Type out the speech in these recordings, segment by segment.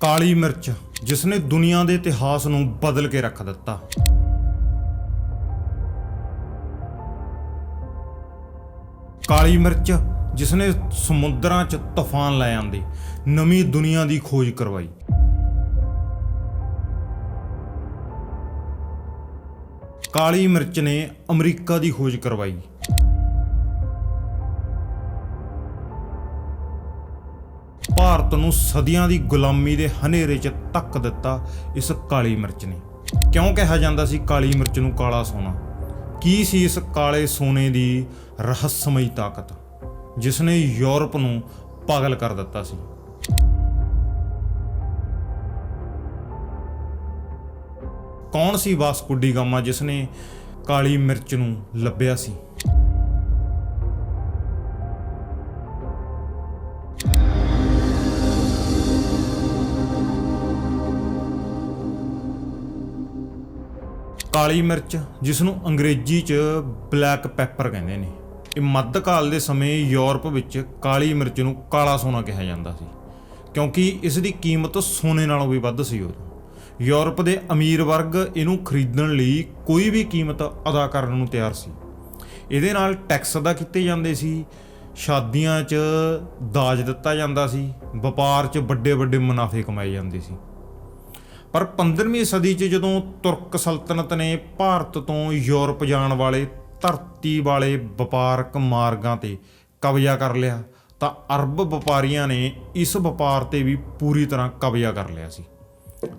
ਕਾਲੀ ਮਿਰਚ ਜਿਸ ਨੇ ਦੁਨੀਆ ਦੇ ਇਤਿਹਾਸ ਨੂੰ ਬਦਲ ਕੇ ਰੱਖ ਦਿੱਤਾ। ਕਾਲੀ ਮਿਰਚ ਜਿਸ ਨੇ ਸਮੁੰਦਰਾਂ 'ਚ ਤੂਫਾਨ ਲੈ ਆਂਦੇ, ਨਵੀਂ ਦੁਨੀਆ ਦੀ ਖੋਜ ਕਰਵਾਈ। ਕਾਲੀ ਮਿਰਚ ਨੇ ਅਮਰੀਕਾ ਦੀ ਖੋਜ ਕਰਵਾਈ। ਭਾਰਤ ਨੂੰ ਸਦੀਆਂ ਦੀ ਗੁਲਾਮੀ ਦੇ ਹਨੇਰੇ 'ਚ ਧੱਕ ਦਿੱਤਾ ਇਸ ਕਾਲੀ ਮਿਰਚ ਨੇ। ਕਿਉਂ ਕਿਹਾ ਜਾਂਦਾ ਸੀ ਕਾਲੀ ਮਿਰਚ ਨੂੰ ਕਾਲਾ ਸੋਨਾ? ਕੀ ਸੀ ਇਸ ਕਾਲੇ ਸੋਨੇ ਦੀ ਰਹੱਸਮਈ ਤਾਕਤ, ਜਿਸ ਨੇ ਯੂਰਪ ਨੂੰ ਪਾਗਲ ਕਰ ਦਿੱਤਾ ਸੀ? ਕੌਣ ਸੀ ਵਾਸਕੋ ਡੀ ਗਾਮਾ ਜਿਸ ਨੇ ਕਾਲੀ ਮਿਰਚ ਨੂੰ ਲੱਭਿਆ ਸੀ? ਕਾਲੀ ਮਿਰਚ ਜਿਸ ਨੂੰ ਅੰਗਰੇਜ਼ੀ 'ਚ ਬਲੈਕ ਪੈਪਰ ਕਹਿੰਦੇ ਨੇ। ਇਹ ਮੱਧਕਾਲ ਦੇ ਸਮੇਂ ਯੂਰਪ ਵਿੱਚ ਕਾਲੀ ਮਿਰਚ ਨੂੰ ਕਾਲਾ ਸੋਨਾ ਕਿਹਾ ਜਾਂਦਾ ਸੀ, ਕਿਉਂਕਿ ਇਸ ਦੀ ਕੀਮਤ ਸੋਨੇ ਨਾਲੋਂ ਵੀ ਵੱਧ ਸੀ ਉਦੋਂ। ਯੂਰਪ ਦੇ ਅਮੀਰ ਵਰਗ ਇਹਨੂੰ ਖਰੀਦਣ ਲਈ ਕੋਈ ਵੀ ਕੀਮਤ ਅਦਾ ਕਰਨ ਨੂੰ ਤਿਆਰ ਸੀ। ਇਹਦੇ ਨਾਲ ਟੈਕਸ ਅਦਾ ਕੀਤੇ ਜਾਂਦੇ ਸੀ, ਸ਼ਾਦੀਆਂ 'ਚ ਦਾਜ ਦਿੱਤਾ ਜਾਂਦਾ ਸੀ, ਵਪਾਰ 'ਚ ਵੱਡੇ ਵੱਡੇ ਮੁਨਾਫੇ ਕਮਾਏ ਜਾਂਦੇ ਸੀ। ਪਰ 15ਵੀਂ ਸਦੀ 'ਚ ਜਦੋਂ ਤੁਰਕ ਸਲਤਨਤ ਨੇ ਭਾਰਤ ਤੋਂ ਯੂਰਪ ਜਾਣ ਵਾਲੇ ਧਰਤੀ ਵਾਲੇ ਵਪਾਰਕ ਮਾਰਗਾਂ ਤੇ ਕਬਜ਼ਾ ਕਰ ਲਿਆ, ਤਾਂ ਅਰਬ ਵਪਾਰੀਆਂ ਨੇ ਇਸ ਵਪਾਰ ਤੇ ਵੀ ਪੂਰੀ ਤਰ੍ਹਾਂ ਕਬਜ਼ਾ ਕਰ ਲਿਆ ਸੀ।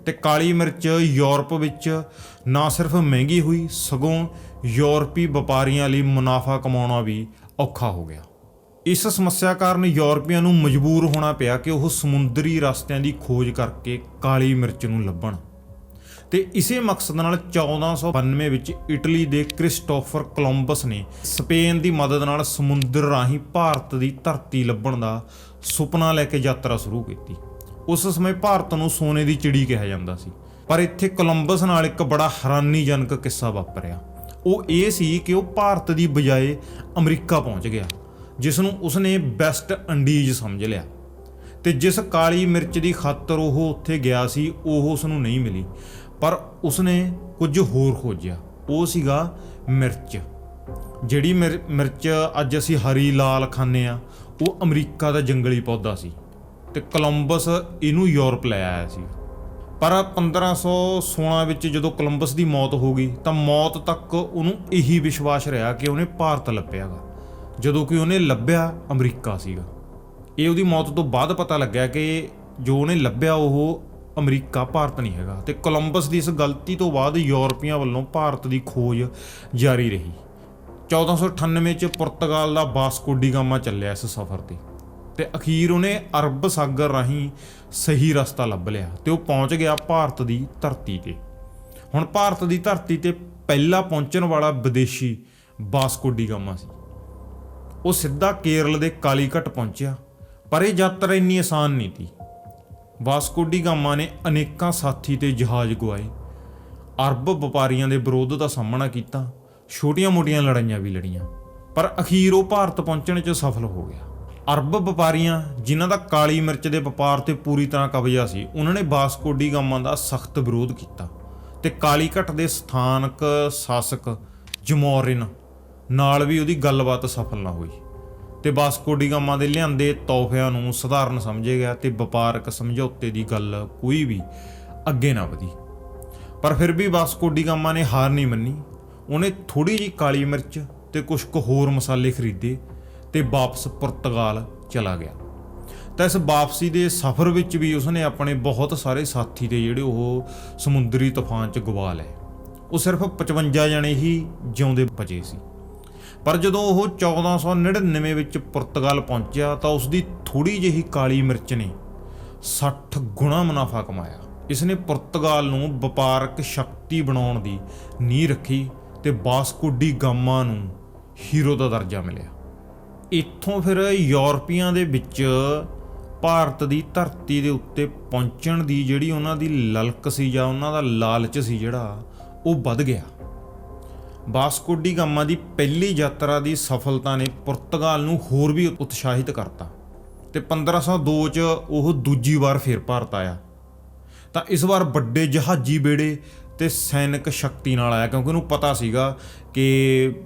ਤੇ ਕਾਲੀ ਮਿਰਚ ਯੂਰਪ ਵਿੱਚ ਨਾ ਸਿਰਫ ਮਹਿੰਗੀ ਹੋਈ, ਸਗੋਂ ਯੂਰਪੀ ਵਪਾਰੀਆਂ ਲਈ ਮੁਨਾਫਾ ਕਮਾਉਣਾ ਵੀ ਔਖਾ ਹੋ ਗਿਆ। ਇਸ ਸਮੱਸਿਆ ਕਾਰਨ ਯੂਰਪੀਆਂ ਨੂੰ ਮਜਬੂਰ ਹੋਣਾ ਪਿਆ ਕਿ ਉਹ ਸਮੁੰਦਰੀ ਰਸਤਿਆਂ ਦੀ ਖੋਜ ਕਰਕੇ ਕਾਲੀ ਮਿਰਚ ਨੂੰ ਲੱਭਣ। ਤੇ ਇਸੇ ਮਕਸਦ ਨਾਲ 1492 ਵਿੱਚ ਇਟਲੀ ਦੇ ਕ੍ਰਿਸਟੋਫਰ ਕੋਲੰਬਸ ਨੇ ਸਪੇਨ ਦੀ ਮਦਦ ਨਾਲ ਸਮੁੰਦਰ ਰਾਹੀਂ ਭਾਰਤ ਦੀ ਧਰਤੀ ਲੱਭਣ ਦਾ ਸੁਪਨਾ ਲੈ ਕੇ ਯਾਤਰਾ ਸ਼ੁਰੂ ਕੀਤੀ। ਉਸ ਸਮੇਂ ਭਾਰਤ ਨੂੰ ਸੋਨੇ ਦੀ ਚਿੜੀ ਕਿਹਾ ਜਾਂਦਾ ਸੀ। ਪਰ ਇੱਥੇ ਕੋਲੰਬਸ ਨਾਲ ਇੱਕ ਬੜਾ ਹੈਰਾਨੀਜਨਕ ਕਿੱਸਾ ਵਾਪਰਿਆ। ਉਹ ਇਹ ਸੀ ਕਿ ਉਹ ਭਾਰਤ ਦੀ ਬਜਾਏ ਅਮਰੀਕਾ ਪਹੁੰਚ ਗਿਆ। ਜਿਸ ਨੂੰ ਉਸਨੇ ਬੈਸਟ ਇੰਡੀਜ਼ ਸਮਝ ਲਿਆ। ਤੇ ਜਿਸ ਕਾਲੀ ਮਿਰਚ ਦੀ ਖਾਤਰ ਉਹ ਉੱਥੇ ਗਿਆ ਸੀ, ਉਹ ਉਸ ਨੂੰ ਨਹੀਂ ਮਿਲੀ। ਪਰ ਉਸਨੇ ਕੁਝ ਹੋਰ ਖੋਜਿਆ। ਉਹ ਸੀਗਾ ਮਿਰਚ। ਜਿਹੜੀ ਮਿਰ- ਮਿਰਚ ਅੱਜ ਅਸੀਂ ਹਰੀ ਲਾਲ ਖਾਂਦੇ ਆ ਉਹ ਅਮਰੀਕਾ ਦਾ ਜੰਗਲੀ ਪੌਦਾ ਸੀ। ਤੇ ਕੋਲੰਬਸ ਇਹਨੂੰ ਯੂਰਪ ਲੈ ਆਇਆ ਸੀ। ਪਰ 1516 ਵਿੱਚ ਜਦੋਂ ਕੋਲੰਬਸ ਦੀ ਮੌਤ ਹੋ ਗਈ, ਤਾਂ ਮੌਤ ਤੱਕ ਉਹਨੂੰ ਇਹੀ ਵਿਸ਼ਵਾਸ ਰਿਹਾ ਕਿ ਉਹਨੇ ਭਾਰਤ ਲੱਭਿਆਗਾ। ਜਦੋਂ ਕਿ ਉਹਨੇ ਲੱਭਿਆ ਅਮਰੀਕਾ ਸੀਗਾ। ਇਹ ਉਹਦੀ ਮੌਤ ਤੋਂ ਬਾਅਦ ਪਤਾ ਲੱਗਿਆ ਕਿ ਜੋ ਉਹਨੇ ਲੱਭਿਆ ਉਹ ਅਮਰੀਕਾ, ਭਾਰਤ ਨਹੀਂ ਹੈਗਾ ਤੇ ਕੋਲੰਬਸ ਦੀ ਇਸ ਗਲਤੀ ਤੋਂ ਬਾਅਦ ਯੂਰਪੀਆਂ ਵੱਲੋਂ ਭਾਰਤ ਦੀ ਖੋਜ ਜਾਰੀ ਰਹੀ। 1498 ਚ ਪੁਰਤਗਾਲ ਦਾ ਵਾਸਕੋ ਡੀ ਗਾਮਾ ਚੱਲਿਆ ਇਸ ਸਫ਼ਰ ਤੇ ਤੇ ਅਖੀਰ ਉਹਨੇ ਅਰਬ ਸਾਗਰ ਰਾਹੀਂ ਸਹੀ ਰਸਤਾ ਲੱਭ ਲਿਆ ਤੇ ਉਹ ਪਹੁੰਚ ਗਿਆ ਭਾਰਤ ਦੀ ਧਰਤੀ ਤੇ। ਹੁਣ ਭਾਰਤ ਦੀ ਧਰਤੀ ਤੇ ਪਹਿਲਾ ਪਹੁੰਚਣ ਵਾਲਾ ਵਿਦੇਸ਼ੀ ਵਾਸਕੋ ਡੀ ਗਾਮਾ ਸੀ। ਉਹ ਸਿੱਧਾ ਕੇਰਲ ਦੇ ਕਾਲੀਕਟ ਪਹੁੰਚਿਆ, ਪਰ ਇਹ ਯਾਤਰਾ ਇੰਨੀ ਆਸਾਨ ਨਹੀਂ ਸੀ। ਵਾਸਕੋ ਡੀ ਗਾਮਾ ਨੇ ਅਨੇਕਾਂ ਸਾਥੀ ਤੇ ਜਹਾਜ਼ ਗਵਾਏ। ਅਰਬ ਵਪਾਰੀਆਂ ਦੇ ਵਿਰੋਧ ਦਾ ਸਾਹਮਣਾ ਕੀਤਾ ਛੋਟੀਆਂ-ਮੋਟੀਆਂ ਲੜਾਈਆਂ ਵੀ ਲੜੀਆਂ, ਪਰ ਅਖੀਰ ਉਹ ਭਾਰਤ ਪਹੁੰਚਣ 'ਚ ਸਫਲ ਹੋ ਗਿਆ। ਅਰਬ ਵਪਾਰੀਆਂ, ਜਿਨ੍ਹਾਂ ਦਾ ਕਾਲੀ ਮਿਰਚ ਦੇ ਵਪਾਰ ਤੇ ਪੂਰੀ ਤਰ੍ਹਾਂ ਕਬਜ਼ਾ ਸੀ, ਉਹਨਾਂ ਨੇ ਵਾਸਕੋ ਡੀ ਗਾਮਾ ਦਾ ਸਖਤ ਵਿਰੋਧ ਕੀਤਾ ਤੇ ਕਾਲੀਕਟ ਦੇ ਸਥਾਨਕ ਸ਼ਾਸਕ ਜਮੋਰਿਨ ਨਾਲ ਵੀ ਉਹਦੀ ਗੱਲਬਾਤ ਸਫਲ ਨਾ ਹੋਈ। ਤੇ ਵਾਸਕੋ ਡੀ ਗਾਮਾ ਦੇ ਲਿਆਂਦੇ ਤੋਹਫਿਆਂ ਨੂੰ ਸਧਾਰਨ ਸਮਝਿਆ ਗਿਆ ਤੇ ਵਪਾਰਕ ਸਮਝੌਤੇ ਦੀ ਗੱਲ ਕੋਈ ਵੀ ਅੱਗੇ ਨਾ ਵਧੀ। ਪਰ ਫਿਰ ਵੀ ਵਾਸਕੋ ਡੀ ਗਾਮਾ ਨੇ ਹਾਰ ਨਹੀਂ ਮੰਨੀ। ਉਹਨੇ ਥੋੜੀ ਜਿਹੀ ਕਾਲੀ ਮਿਰਚ ਤੇ ਕੁਝ ਕੁ ਹੋਰ ਮਸਾਲੇ ਖਰੀਦੇ ਤੇ ਵਾਪਸ ਪੁਰਤਗਾਲ ਚਲਾ ਗਿਆ। ਤਾਂ ਇਸ ਵਾਪਸੀ ਦੇ ਸਫ਼ਰ ਵਿੱਚ ਵੀ ਉਸਨੇ ਆਪਣੇ ਬਹੁਤ ਸਾਰੇ ਸਾਥੀ ਦੇ ਜਿਹੜੇ ਉਹ ਸਮੁੰਦਰੀ ਤੂਫਾਨ 'ਚ ਗਵਾ ਲਏ। ਉਹ ਸਿਰਫ 55 ਜਣੇ ਹੀ ਜਿਉਂਦੇ ਬਚੇ ਸੀ। ਪਰ ਜਦੋਂ ਉਹ 1499 ਵਿੱਚ ਪੁਰਤਗਾਲ ਪਹੁੰਚਿਆ ਤਾਂ ਉਸ ਦੀ ਥੋੜੀ ਜਿਹੀ ਕਾਲੀ ਮਿਰਚ ਨੇ 60 ਗੁਣਾ ਮੁਨਾਫਾ ਕਮਾਇਆ। ਇਸ ਨੇ ਪੁਰਤਗਾਲ ਨੂੰ ਵਪਾਰਕ ਸ਼ਕਤੀ ਬਣਾਉਣ ਦੀ ਨੀਂਹ ਰੱਖੀ ਤੇ ਵਾਸਕੋ ਡੀ ਗਾਮਾ ਨੂੰ ਹੀਰੋ ਦਾ ਦਰਜਾ ਮਿਲਿਆ। ਇੱਥੋਂ ਫਿਰ ਯੂਰਪੀਆਂ ਦੇ ਵਿੱਚ ਭਾਰਤ ਦੀ ਧਰਤੀ ਦੇ ਉੱਤੇ ਪਹੁੰਚਣ ਦੀ ਜਿਹੜੀ ਉਹਨਾਂ ਦੀ ਲਲਕ ਸੀ ਜਾਂ ਉਹਨਾਂ ਦਾ ਲਾਲਚ ਸੀ ਜਿਹੜਾ, ਉਹ ਵੱਧ ਗਿਆ। ਵਾਸਕੋ ਗਾਮਾ ਦੀ ਪਹਿਲੀ ਯਾਤਰਾ ਦੀ ਸਫਲਤਾ ਨੇ ਪੁਰਤਗਾਲ ਨੂੰ ਹੋਰ ਵੀ ਉਤਸ਼ਾਹਿਤ ਕਰਤਾ ਤੇ 1502 ਚ ਉਹ ਦੂਜੀ ਵਾਰ ਫਿਰ ਭਾਰਤ ਆਇਆ। ਤਾਂ ਇਸ ਵਾਰ ਵੱਡੇ ਜਹਾਜ਼ੀ ਬੇੜੇ ਤੇ ਸੈਨਿਕ ਸ਼ਕਤੀ ਨਾਲ ਆਇਆ, ਕਿਉਂਕਿ ਉਹਨੂੰ ਪਤਾ ਸੀਗਾ ਕਿ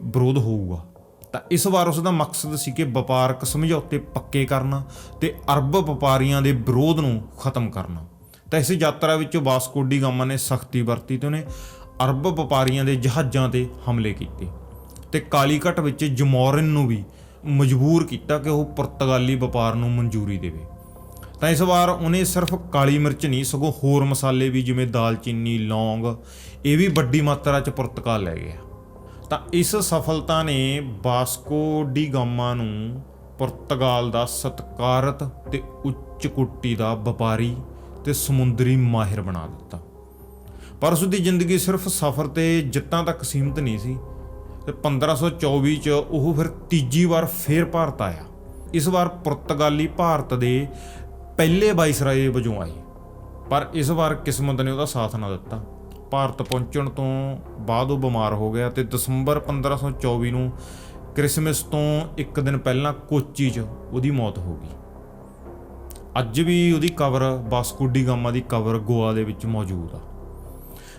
ਵਿਰੋਧ ਹੋਊਗਾ। ਤਾਂ ਇਸ ਵਾਰ ਉਸ ਦਾ ਮਕਸਦ ਸੀ ਕਿ ਵਪਾਰਕ ਸਮਝੌਤੇ ਪੱਕੇ ਕਰਨਾ ਤੇ ਅਰਬ ਵਪਾਰੀਆਂ ਦੇ ਵਿਰੋਧ ਨੂੰ ਖਤਮ ਕਰਨਾ। ਤਾਂ ਇਸ ਯਾਤਰਾ ਵਿੱਚ ਵਾਸਕੋ ਗਾਮਾ ਨੇ ਸਖਤੀ ਵਰਤੀ ਤੇ ਉਹਨੇ ਅਰਬ ਵਪਾਰੀਆਂ ਦੇ ਜਹਾਜ਼ਾਂ ਤੇ ਹਮਲੇ ਕੀਤੇ ਤੇ ਕਾਲੀਕਟ ਵਿੱਚ ਜਮੋਰਿਨ ਨੂੰ ਵੀ ਮਜਬੂਰ ਕੀਤਾ ਕਿ ਉਹ ਪੁਰਤਗਾਲੀ ਵਪਾਰ ਨੂੰ ਮਨਜ਼ੂਰੀ ਦੇਵੇ। ਤਾਂ ਇਸ ਵਾਰ ਉਹਨੇ ਸਿਰਫ ਕਾਲੀ ਮਿਰਚ ਨਹੀਂ, ਸਗੋਂ ਹੋਰ ਮਸਾਲੇ ਵੀ ਜਿਵੇਂ ਦਾਲਚੀਨੀ ਲੌਂਗ, ਇਹ ਵੀ ਵੱਡੀ ਮਾਤਰਾ 'ਚ ਪੁਰਤਗਾਲ ਲੈ ਗਿਆ ਤਾਂ ਇਸ ਸਫਲਤਾ ਨੇ ਬਾਸਕੋ ਡੀ ਗਾਮਾ ਨੂੰ ਪੁਰਤਗਾਲ ਦਾ ਸਤਕਾਰਤ ਤੇ ਉੱਚ ਕੋਟੀ ਦਾ ਵਪਾਰੀ ਤੇ ਸਮੁੰਦਰੀ ਮਾਹਿਰ ਬਣਾ ਦਿੱਤਾ। ਪਰ ਉਸ ਦੀ ਜ਼ਿੰਦਗੀ ਸਿਰਫ ਸਫ਼ਰ ਤੇ ਜਿੱਤਾਂ ਤੱਕ ਸੀਮਿਤ ਨਹੀਂ ਸੀ। ਤੇ 1524 ਚ ਉਹ ਫਿਰ ਤੀਜੀ ਵਾਰ ਫੇਰ ਭਾਰਤ ਆਇਆ। ਇਸ ਵਾਰ ਪੁਰਤਗਾਲੀ ਭਾਰਤ ਦੇ ਪਹਿਲੇ ਵਾਇਸਰਾਏ ਵਜੋਂ ਆਏ ਪਰ ਇਸ ਵਾਰ ਕਿਸਮਤ ਨੇ ਉਹਦਾ ਸਾਥ ਨਾ ਦਿੱਤਾ। ਭਾਰਤ ਪਹੁੰਚਣ ਤੋਂ ਬਾਅਦ ਉਹ ਬਿਮਾਰ ਹੋ ਗਿਆ ਤੇ ਦਸੰਬਰ 1524 ਨੂੰ ਕ੍ਰਿਸਮਸ ਤੋਂ ਇੱਕ ਦਿਨ ਪਹਿਲਾਂ ਕੋਚੀ 'ਚ ਉਹਦੀ ਮੌਤ ਹੋ ਗਈ। ਅੱਜ ਵੀ ਉਹਦੀ ਕਬਰ ਬਾਸਕੁੱਡੀ ਗਾਮਾ ਦੀ ਕਬਰ ਗੋਆ ਦੇ ਵਿੱਚ ਮੌਜੂਦ ਆ।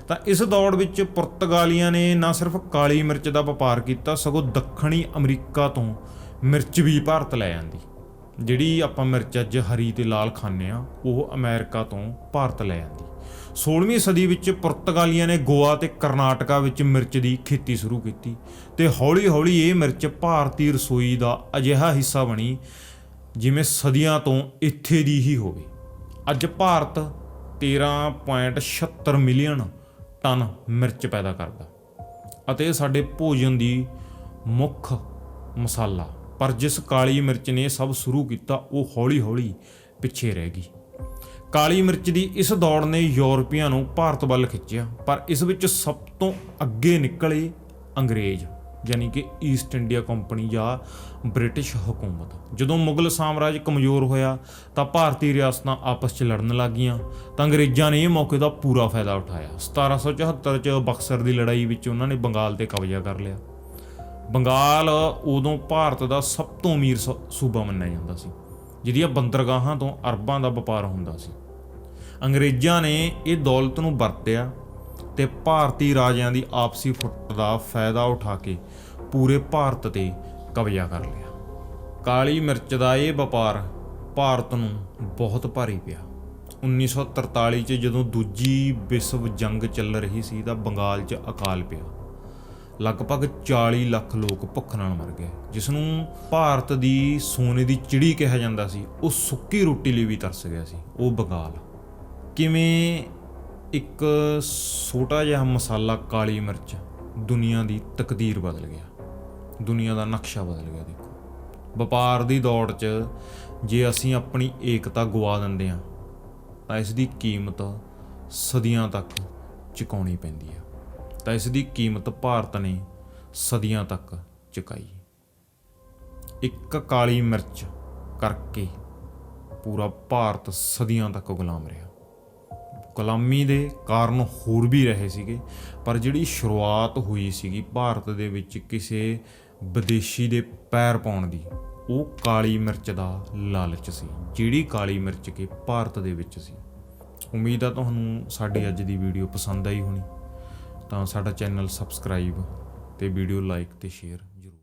ਤਾਂ ਇਸ ਦੌੜ ਵਿੱਚ ਪੁਰਤਗਾਲੀਆਂ ਨੇ ਨਾ ਸਿਰਫ ਕਾਲੀ ਮਿਰਚ ਦਾ ਵਪਾਰ ਕੀਤਾ, ਸਗੋਂ ਦੱਖਣੀ ਅਮਰੀਕਾ ਤੋਂ ਮਿਰਚ ਵੀ ਭਾਰਤ ਲੈ ਜਾਂਦੀ ਜਿਹੜੀ ਆਪਾਂ ਮਿਰਚ ਅੱਜ ਹਰੀ ਤੇ ਲਾਲ ਖਾਂਦੇ ਆ ਉਹ ਅਮਰੀਕਾ ਤੋਂ ਭਾਰਤ ਲੈ ਜਾਂਦੀ 16ਵੀਂ ਸਦੀ ਵਿੱਚ ਪੁਰਤਗਾਲੀਆਂ ਨੇ ਗੋਆ ਤੇ ਕਰਨਾਟਕਾ ਵਿੱਚ ਮਿਰਚ ਦੀ ਖੇਤੀ ਸ਼ੁਰੂ ਕੀਤੀ ਤੇ ਹੌਲੀ-ਹੌਲੀ ਇਹ ਮਿਰਚ ਭਾਰਤੀ ਰਸੋਈ ਦਾ ਅਜਿਹਾ ਹਿੱਸਾ ਬਣੀ, ਜਿਵੇਂ ਸਦੀਆਂ ਤੋਂ ਇੱਥੇ ਦੀ ਹੀ ਹੋਵੇ। ਅੱਜ ਭਾਰਤ 13.76 ਮਿਲੀਅਨ ਤਨ ਮਿਰਚ ਪੈਦਾ ਕਰਦਾ। ਅਤੇ ਇਹ ਸਾਡੇ ਭੋਜਨ ਦੀ ਮੁੱਖ ਮਸਾਲਾ। ਪਰ ਜਿਸ ਕਾਲੀ ਮਿਰਚ ਨੇ ਸਭ ਸ਼ੁਰੂ ਕੀਤਾ, ਉਹ ਹੌਲੀ-ਹੌਲੀ ਪਿੱਛੇ ਰਹਿ ਗਈ। ਕਾਲੀ ਮਿਰਚ ਦੀ ਇਸ ਦੌੜ ਨੇ ਯੂਰਪੀਆਂ ਨੂੰ ਭਾਰਤ ਵੱਲ ਖਿੱਚਿਆ। ਪਰ ਇਸ ਵਿੱਚ ਸਭ ਤੋਂ ਅੱਗੇ ਨਿਕਲੇ ਅੰਗਰੇਜ਼। ਯਾਨੀ ਕਿ ਈਸਟ ਇੰਡੀਆ ਕੰਪਨੀ ਜਾਂ ਬ੍ਰਿਟਿਸ਼ ਹਕੂਮਤ। ਜਦੋਂ ਮੁਗਲ ਸਾਮਰਾਜ ਕਮਜ਼ੋਰ ਹੋਇਆ, ਤਾਂ ਭਾਰਤੀ ਰਿਆਸਤਾਂ ਆਪਸ 'ਚ ਲੜਨ ਲੱਗੀਆਂ ਤਾਂ ਅੰਗਰੇਜ਼ਾਂ ਨੇ ਇਹ ਮੌਕੇ ਦਾ ਪੂਰਾ ਫਾਇਦਾ ਉਠਾਇਆ। 1774 'ਚ ਬਕਸਰ ਦੀ ਲੜਾਈ ਵਿੱਚ ਉਹਨਾਂ ਨੇ ਬੰਗਾਲ ਤੇ ਕਬਜ਼ਾ ਕਰ ਲਿਆ। ਬੰਗਾਲ ਉਦੋਂ ਭਾਰਤ ਦਾ ਸਭ ਤੋਂ ਅਮੀਰ ਸ- ਸੂਬਾ ਮੰਨਿਆ ਜਾਂਦਾ ਸੀ, ਜਿਹਦੀਆਂ ਬੰਦਰਗਾਹਾਂ ਤੋਂ ਅਰਬਾਂ ਦਾ ਵਪਾਰ ਹੁੰਦਾ ਸੀ। ਅੰਗਰੇਜ਼ਾਂ ਨੇ ਇਹ ਦੌਲਤ ਨੂੰ ਵਰਤਿਆ ਤੇ ਭਾਰਤੀ ਰਾਜਿਆਂ ਦੀ ਆਪਸੀ ਫੁੱਟ ਦਾ ਫਾਇਦਾ ਉਠਾ ਕੇ ਪੂਰੇ ਭਾਰਤ ਤੇ ਕਬਜ਼ਾ ਕਰ ਲਿਆ। ਕਾਲੀ ਮਿਰਚ ਦਾ ਇਹ ਵਪਾਰ ਭਾਰਤ ਨੂੰ ਬਹੁਤ ਭਾਰੀ ਪਿਆ। 1943 ਚ ਜਦੋਂ ਦੂਜੀ ਵਿਸ਼ਵ ਜੰਗ ਚੱਲ ਰਹੀ ਸੀ ਤਾਂ ਬੰਗਾਲ 'ਚ ਅਕਾਲ ਪਿਆ। ਲਗਭਗ 40 ਲੱਖ ਲੋਕ ਭੁੱਖ ਨਾਲ ਮਰ ਗਏ ਜਿਸ ਨੂੰ ਭਾਰਤ ਦੀ ਸੋਨੇ ਦੀ ਚਿੜੀ ਕਿਹਾ ਜਾਂਦਾ ਸੀ। ਉਹ ਸੁੱਕੀ ਰੋਟੀ ਲਈ ਵੀ ਤਰਸ ਗਿਆ ਸੀ, ਉਹ ਬੰਗਾਲ। ਕਿਵੇਂ ਇੱਕ ਛੋਟਾ ਜਿਹਾ ਮਸਾਲਾ ਕਾਲੀ ਮਿਰਚ ਦੁਨੀਆ ਦੀ ਤਕਦੀਰ ਬਦਲ ਗਿਆ। ਦੁਨੀਆ ਦਾ ਨਕਸ਼ਾ ਬਦਲ ਗਿਆ, ਦੇਖੋ। ਵਪਾਰ ਦੀ ਦੌੜ 'ਚ ਜੇ ਅਸੀਂ ਆਪਣੀ ਏਕਤਾ ਗਵਾ ਦਿੰਦੇ ਹਾਂ, ਤਾਂ ਇਸ ਦੀ ਕੀਮਤ ਸਦੀਆਂ ਤੱਕ ਚੁਕਾਉਣੀ ਪੈਂਦੀ ਹੈ ਤਾਂ ਇਸ ਦੀ ਕੀਮਤ ਭਾਰਤ ਨੇ ਸਦੀਆਂ ਤੱਕ ਚੁਕਾਈ। ਇੱਕ ਕਾਲੀ ਮਿਰਚ ਕਰਕੇ ਪੂਰਾ ਭਾਰਤ ਸਦੀਆਂ ਤੱਕ ਗੁਲਾਮ ਰਿਹਾ। ਗੁਲਾਮੀ ਦੇ ਕਾਰਨ ਹੋਰ ਵੀ ਰਹੇ ਸੀਗੇ, ਪਰ ਜਿਹੜੀ ਸ਼ੁਰੂਆਤ ਹੋਈ ਸੀਗੀ ਭਾਰਤ ਦੇ ਵਿੱਚ ਕਿਸੇ ਵਿਦੇਸ਼ੀ ਦੇ ਪੈਰ ਪਾਉਣ ਦੀ, ਉਹ ਕਾਲੀ ਮਿਰਚ ਦਾ ਲਾਲਚ ਸੀ, ਜਿਹੜੀ ਕਾਲੀ ਮਿਰਚ ਕੇ ਭਾਰਤ ਦੇ ਵਿੱਚ ਸੀ। ਉਮੀਦ ਆ ਤੁਹਾਨੂੰ ਸਾਡੀ ਅੱਜ ਦੀ ਵੀਡੀਓ ਪਸੰਦ ਆਈ ਹੋਣੀ, ਤਾਂ ਸਾਡਾ ਚੈਨਲ ਸਬਸਕ੍ਰਾਈਬ ਤੇ ਵੀਡੀਓ ਲਾਈਕ ਤੇ ਸ਼ੇਅਰ